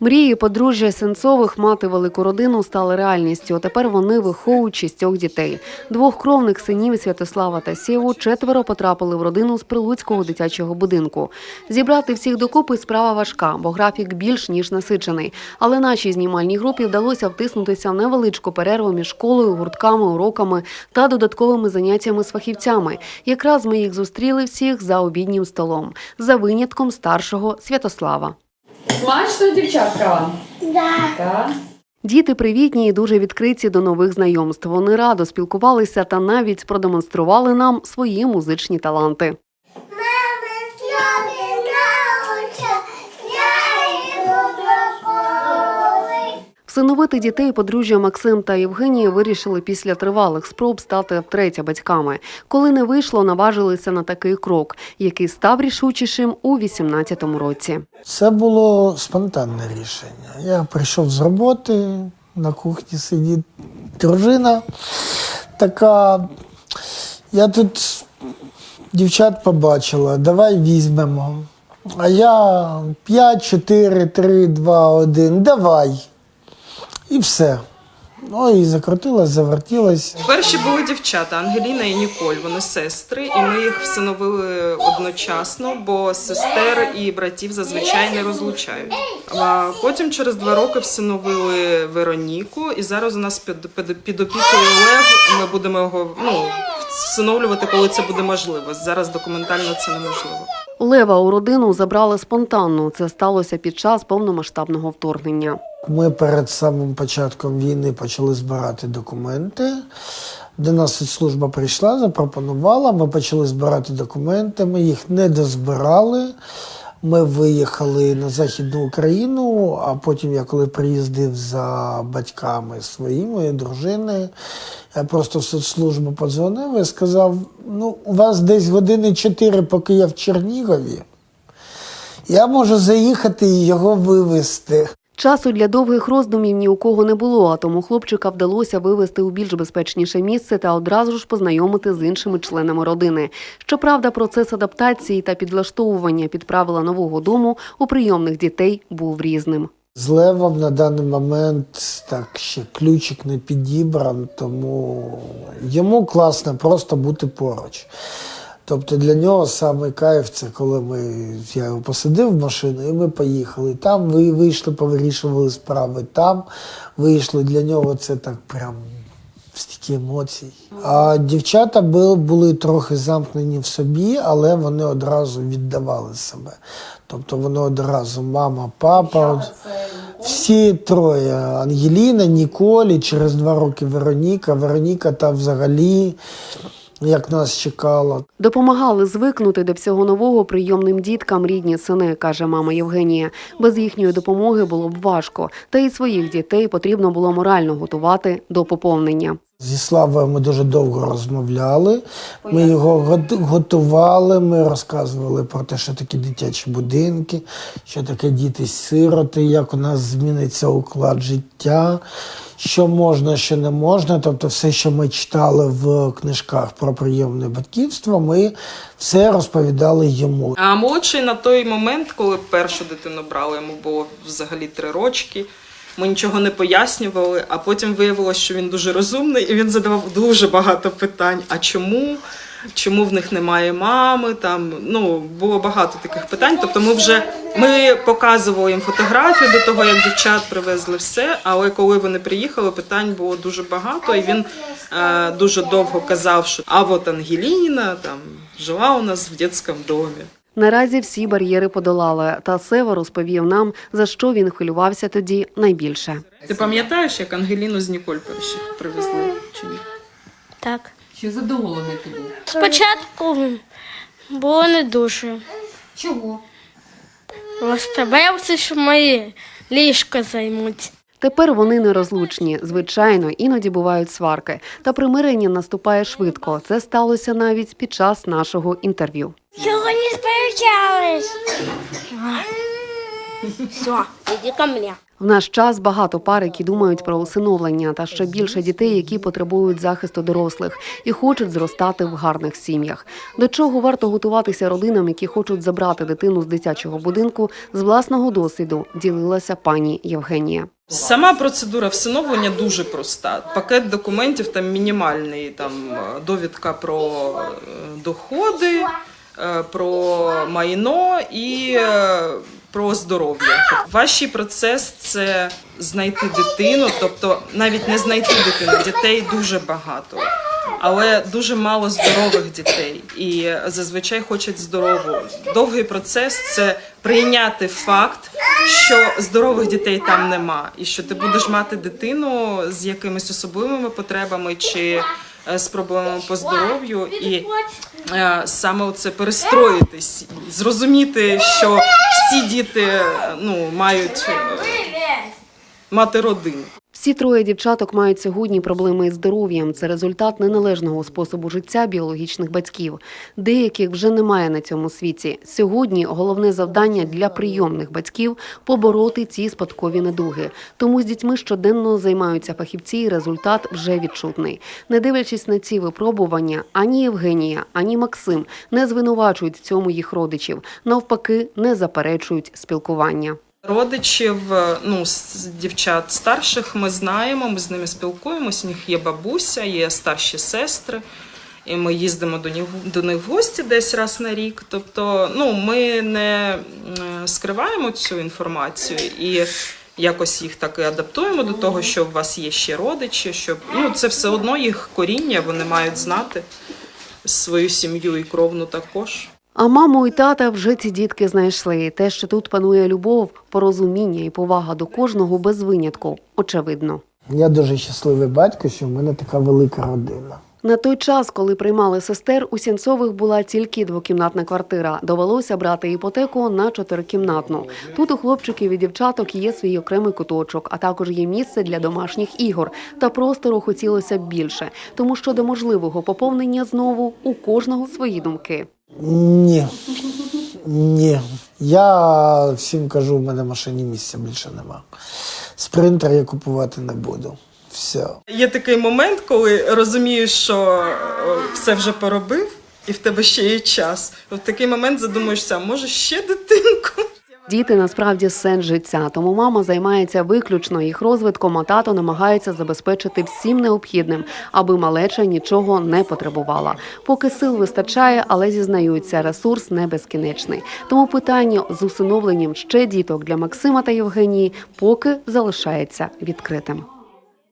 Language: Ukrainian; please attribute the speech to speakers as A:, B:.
A: Мрії подружжя Сенцових мати велику родину стали реальністю. Тепер вони виховують шістьох дітей. Двох кровних синів Святослава та Сєву четверо потрапили в родину з прилуцького дитячого будинку. Зібрати всіх докупи справа важка, бо графік більш ніж насичений. Але нашій знімальній групі вдалося втиснутися в невеличку перерву між школою, гуртками, уроками та додатковими заняттями з фахівцями. Якраз ми їх зустріли всіх за обіднім столом, за винятком старшого Святослава.
B: Смачно, дівчатка вам?
C: Да.
B: Так.
A: Діти привітні і дуже відкриті до нових знайомств. Вони радо спілкувалися та навіть продемонстрували нам свої музичні таланти. Всиновити дітей подружжя Максим та Євгенія вирішили після тривалих спроб стати втретє батьками. Коли не вийшло, наважилися на такий крок, який став рішучішим у 18-му році.
D: Це було спонтанне рішення. Я прийшов з роботи, на кухні сидить дружина така. Я тут дівчат побачила, давай візьмемо. А я 5, 4, 3, 2, 1, давай. І все. Ну і закрутилась, завертілась.
E: Перші були дівчата Ангеліна і Ніколь. Вони сестри, і ми їх всиновили одночасно, бо сестер і братів зазвичай не розлучають. А потім через два роки всиновили Вероніку, і зараз у нас під, під, під опікою Лев. Ми будемо його ну, всиновлювати, коли це буде можливо. Зараз документально це неможливо.
A: Лева у родину забрали спонтанно. Це сталося під час повномасштабного вторгнення.
D: Ми перед самим початком війни почали збирати документи. До нас служба прийшла, запропонувала. Ми почали збирати документи. Ми їх не дозбирали. Ми виїхали на Західну Україну, а потім я коли приїздив за батьками своїми, дружини, я просто в соцслужбу подзвонив і сказав: ну, у вас десь години чотири, поки я в Чернігові. Я можу заїхати і його вивезти.
A: Часу для довгих роздумів ні у кого не було, а тому хлопчика вдалося вивезти у більш безпечніше місце та одразу ж познайомити з іншими членами родини. Щоправда, процес адаптації та підлаштовування під правила нового дому у прийомних дітей був різним.
D: З Левом на даний момент так ще ключик не підібран, тому йому класно просто бути поруч. Тобто для нього саме кайф це коли ми, я його посадив в машину і ми поїхали. Там ви вийшли, повирішували справи, там вийшли. Для нього це так прям стільки емоцій. А дівчата були, були трохи замкнені в собі, але вони одразу віддавали себе. Тобто вони одразу мама, папа. Всі троє Ангеліна, Ніколі, через два роки Вероніка. Вероніка та взагалі як нас чекала.
A: Допомагали звикнути до всього нового прийомним діткам рідні сини, каже мама Євгенія. Без їхньої допомоги було б важко, та й своїх дітей потрібно було морально готувати до поповнення.
D: Зі Славою ми дуже довго розмовляли. Ми його гот- готували, ми розказували про те, що таке дитячі будинки, що таке діти-сироти, як у нас зміниться уклад життя, що можна, що не можна. Тобто, все, що ми читали в книжках про прийомне батьківство, ми все розповідали йому.
E: А молодший на той момент, коли першу дитину брали, йому було взагалі три рочки. Ми нічого не пояснювали, а потім виявилося, що він дуже розумний і він задавав дуже багато питань. А чому? Чому в них немає мами? Там ну було багато таких питань. Тобто, ми вже ми показували їм фотографії до того, як дівчат привезли все. Але коли вони приїхали, питань було дуже багато, і він е, дуже довго казав, що а от Ангеліна там жила у нас в дитячому домі.
A: Наразі всі бар'єри подолали, та Сева розповів нам, за що він хвилювався тоді найбільше.
E: Ти пам'ятаєш, як Ангеліну з Ніколь привезли чи ні?
C: Так.
B: Чи задоволений ти був?
C: Спочатку було не дуже.
B: Чого?
C: Розставився, що мої ліжко займуть.
A: Тепер вони нерозлучні. Звичайно, іноді бувають сварки. Та примирення наступає швидко. Це сталося навіть під час нашого інтерв'ю.
C: Сьогодні сперечались. Все, іди ко мені.
A: В наш час багато пар, які думають про усиновлення, та ще більше дітей, які потребують захисту дорослих і хочуть зростати в гарних сім'ях. До чого варто готуватися родинам, які хочуть забрати дитину з дитячого будинку, з власного досвіду ділилася пані Євгенія.
E: Сама процедура всиновлення дуже проста. Пакет документів там мінімальний, там е, довідка про е, доходи, про майно і е, про здоров'я. Важчий процес це знайти дитину, тобто навіть не знайти дитину, дітей дуже багато. Але дуже мало здорових дітей, і зазвичай хочуть здорову. Довгий процес це прийняти факт, що здорових дітей там нема, і що ти будеш мати дитину з якимись особливими потребами чи е, з проблемами по здоров'ю, і е, саме це перестроїтись, зрозуміти, що всі діти е, ну мають е, мати родину.
A: Всі троє дівчаток мають сьогодні проблеми із здоров'ям. Це результат неналежного способу життя біологічних батьків. Деяких вже немає на цьому світі. Сьогодні головне завдання для прийомних батьків побороти ці спадкові недуги. Тому з дітьми щоденно займаються фахівці, і результат вже відчутний. Не дивлячись на ці випробування, ані Євгенія, ані Максим не звинувачують цьому їх родичів. Навпаки, не заперечують спілкування.
E: Родичів е, ну, з дівчат старших ми знаємо, ми з ними спілкуємося. У них є бабуся, є старші сестри, і ми їздимо до них, до них в гості десь раз на рік. Тобто, ну, ми не скриваємо цю інформацію і якось їх так і адаптуємо до того, що у вас є ще родичі, щоб ну, це все одно їх коріння, вони мають знати свою сім'ю і кровну також.
A: А маму і тата вже ці дітки знайшли. Те, що тут панує любов, порозуміння і повага до кожного без винятку, очевидно.
D: Я дуже щасливий батько, що в мене така велика родина.
A: На той час, коли приймали сестер, у Сінцових була тільки двокімнатна квартира. Довелося брати іпотеку на чотирикімнатну. Тут у хлопчиків і дівчаток є свій окремий куточок, а також є місце для домашніх ігор. Та простору хотілося б більше, тому що до можливого поповнення знову у кожного свої думки.
D: Ні. Ні. Я всім кажу, в мене в машині місця більше нема. Спринтер я купувати не буду. Все.
E: Є такий момент, коли розумієш, що е, все вже поробив, і в тебе ще є час. В такий момент задумуєшся, може ще дитинку?
A: Діти насправді сенс життя, тому мама займається виключно їх розвитком, а тато намагається забезпечити всім необхідним, аби малеча нічого не потребувала. Поки сил вистачає, але зізнаються, ресурс не безкінечний. Тому питання з усиновленням ще діток для Максима та Євгенії поки залишається відкритим.